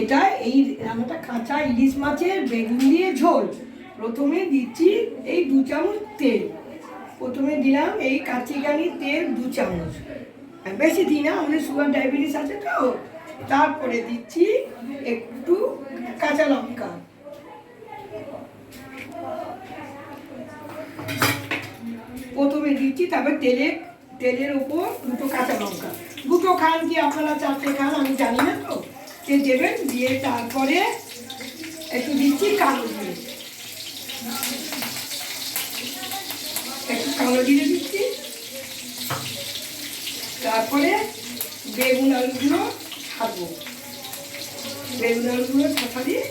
এটা এই রান্নাটা কাঁচা ইলিশ মাছের বেগুন দিয়ে ঝোল। প্রথমে দিচ্ছি এই দু চামচ তেল। প্রথমে দিলাম এই কাঁচিকানি তেল দু চামচ। বেশি দিই না, আমাদের সুগার, ডায়াবেটিস আছে তো। তারপরে দিচ্ছি একটু কাঁচা লঙ্কা। প্রথমে দিচ্ছি তারপর তেলে, তেলের উপর দুটো কাঁচা লঙ্কা। দুটো খান কি আপনারা চারটে খান? তে দেবেন দিয়ে তারপরে একটু দিচ্ছি কালো দিয়ে একটু কালো দিয়ে দিচ্ছি। তারপরে বেগুন আলুগুলো ছাড়বো। বেগুন আলুগুলো ছাপা দিয়ে।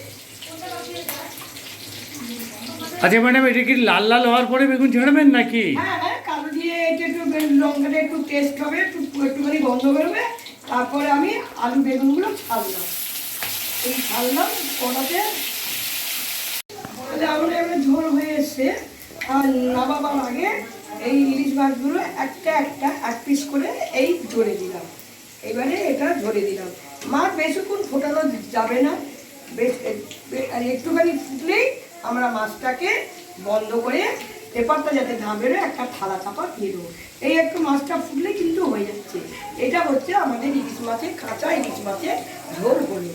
আচ্ছা ম্যাডাম এটা কি লাল লাল হওয়ার পরে বেগুন ছাড়বেন নাকি? হ্যাঁ হ্যাঁ কালো দিয়ে এটা একটু লঙ্কাটা একটু টেস্ট হবে একটু একটুখানি গন্ধ বেরোবে। তারপরে আমি আলু বেগুনগুলো ছাড়লাম। এই ছাড়লাম, কড়াতে। আমার এবার ঝোল হয়ে এসছে। আর নামাবার আগে এই ইলিশ মাছগুলো একটা একটা এক পিস করে এই জড়ে দিলাম। এবারে এটা ধরে দিলাম। মাছ বেশিক্ষণ ফোটানো যাবে না। একটুখানি ফুটলেই আমরা মাছটাকে বন্ধ করে পেপারটা যাতে না একটা থালা চাপা দিয়ে দেবো। এই একটু মাছটা ফুটলে কিন্তু মাছের কাঁচা ইলিশ মাছে ঝোল হলো